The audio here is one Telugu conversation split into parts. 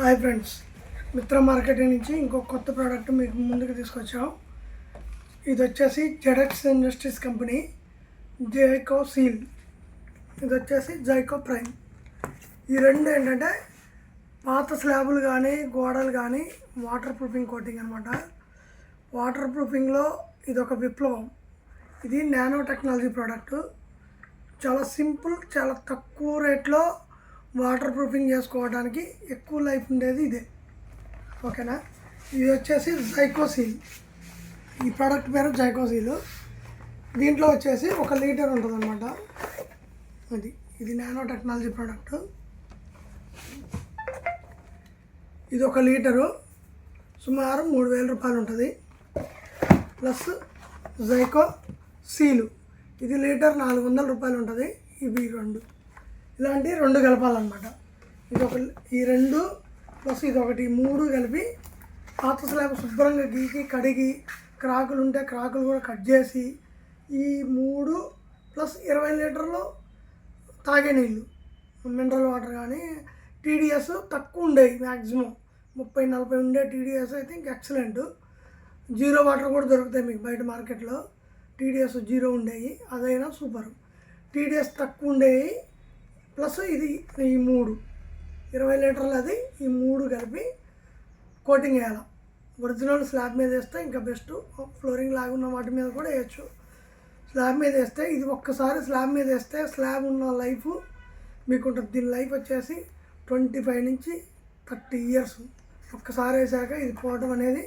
హాయ్ ఫ్రెండ్స్ మిత్ర మార్కెటింగ్ నుంచి ఇంకో కొత్త ప్రోడక్ట్ మీకు ముందుకు తీసుకొచ్చాం. ఇది వచ్చేసి Zedex industries company Jaico seal ఇది వచ్చేసి జైకో ప్రైమ్ ఈ రెండు ఏంటంటే పాత స్లాబులు కానీ గోడలు కానీ వాటర్ ప్రూఫింగ్ కోటింగ్ అనమాట వాటర్ ప్రూఫింగ్లో ఇది ఒక విప్లవం. ఇది నానో టెక్నాలజీ ప్రోడక్ట్ చాలా సింపుల్ చాలా తక్కువ రేట్లో వాటర్ ప్రూఫింగ్ చేసుకోవడానికి ఎక్కువ లైఫ్ ఉండేది ఇదే. ఓకేనా? ఇది వచ్చేసి జైకోసీల్ ఈ ప్రోడక్ట్ పేరు జైకోసీల్ దీంట్లో వచ్చేసి ఒక లీటర్ ఉంటుంది అనమాట అది ఇది నానో టెక్నాలజీ ప్రోడక్ట్ ఇది ఒక లీటరు. సుమారు మూడు వేల రూపాయలు ఉంటుంది. ప్లస్ జైకో సీలు ఇది లీటర్ నాలుగు వందల రూపాయలు ఉంటుంది. ఇవి రెండు. ఇలాంటి రెండు కలపాలన్నమాట. ఇదొక ఈ రెండు ప్లస్ ఇది ఒకటి మూడు కలిపి పాత స్లాబ్ శుభ్రంగా గీకి కడిగి క్రాకులు ఉంటే క్రాకులు కూడా కట్ చేసి ఈ మూడు ప్లస్ ఇరవై లీటర్లు తాగే నీళ్ళు. మినరల్ వాటర్ కానీ టీడీఎస్ తక్కువ ఉండేవి మ్యాక్సిమం ముప్పై నలభై ఉండే టీడీఎస్ అయితే ఇంక ఎక్సలెంట్. జీరో వాటర్ కూడా దొరుకుతాయి మీకు బయట మార్కెట్లో. టీడీఎస్ జీరో ఉండేవి అదైనా సూపర్. టీడీఎస్ తక్కువ ఉండేవి ప్లస్ ఇది ఈ మూడు. ఇరవై లీటర్లు అది ఈ మూడు కలిపి కోటింగ్ వేయాలి. ఒరిజినల్ స్లాబ్ మీద వేస్తే ఇంకా బెస్ట్. ఫ్లోరింగ్ లాగున్న వాటి మీద కూడా వేయచ్చు. స్లాబ్ మీద వేస్తే ఇది ఒక్కసారి స్లాబ్ మీద వేస్తే స్లాబ్ ఉన్న లైఫ్ మీకు ఉంటుంది దీని లైఫ్ వచ్చేసి ట్వంటీ ఫైవ్ నుంచి థర్టీ ఇయర్స్. ఒక్కసారి వేసాక ఇది పోవటం అనేది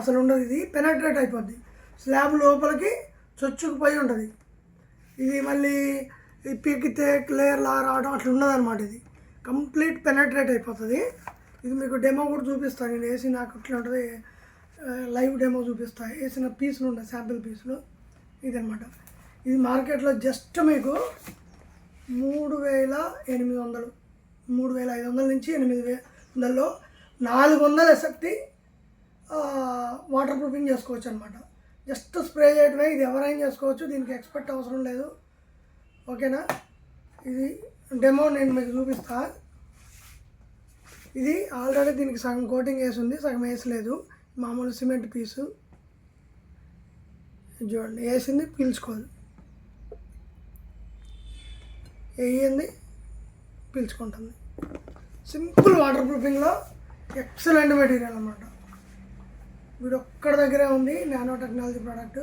అసలు ఉండదు. ఇది పెనట్రేట్ అయిపోద్ది. స్లాబ్ లోపలికి చొచ్చుకుపోయి ఉంటుంది. ఇది మళ్ళీ పీకితే క్లియర్ లా రావడం అట్లా ఉండదన్నమాట ఇది. కంప్లీట్ పెనట్రేట్ అయిపోతుంది. ఇది మీకు డెమో కూడా చూపిస్తాను నేను వేసి నాకు అట్లా ఉంటుంది లైవ్ డెమో చూపిస్తాను వేసిన పీసులు ఉన్నాయి శాంపిల్ పీసులు. ఇదనమాట ఇది మార్కెట్లో జస్ట్ మీకు మూడు వేల ఎనిమిది వందలు. మూడు వేల ఐదు వందల నుంచి ఎనిమిది వందల్లో నాలుగు వందల ఎసెప్టి వాటర్ ప్రూఫింగ్ చేసుకోవచ్చు అనమాట జస్ట్ స్ప్రే చేయడమే ఇది ఎవరైనా చేసుకోవచ్చు. దీనికి ఎక్స్పెక్ట్ అవసరం లేదు. ఓకేనా? ఇది డెమో నేను మీకు చూపిస్తా. ఇది ఆల్రెడీ దీనికి సగం కోటింగ్ వేసి ఉంది సగం వేసలేదు మామూలు సిమెంట్ పీసు. ఇది చూడండి వేసింది పీల్చుకోదు వేయింది పీల్చుకుంటుంది. సింపుల్ వాటర్ ప్రూఫింగ్లో ఎక్సలెంట్ మెటీరియల్ అనమాట వీడు ఒక్కడ దగ్గరే ఉంది nano technology product.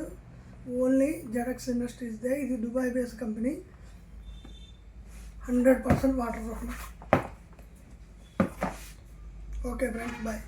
Only Zedex industries they ఇది Dubai base company. Hundred percent water proofing okay friends bye.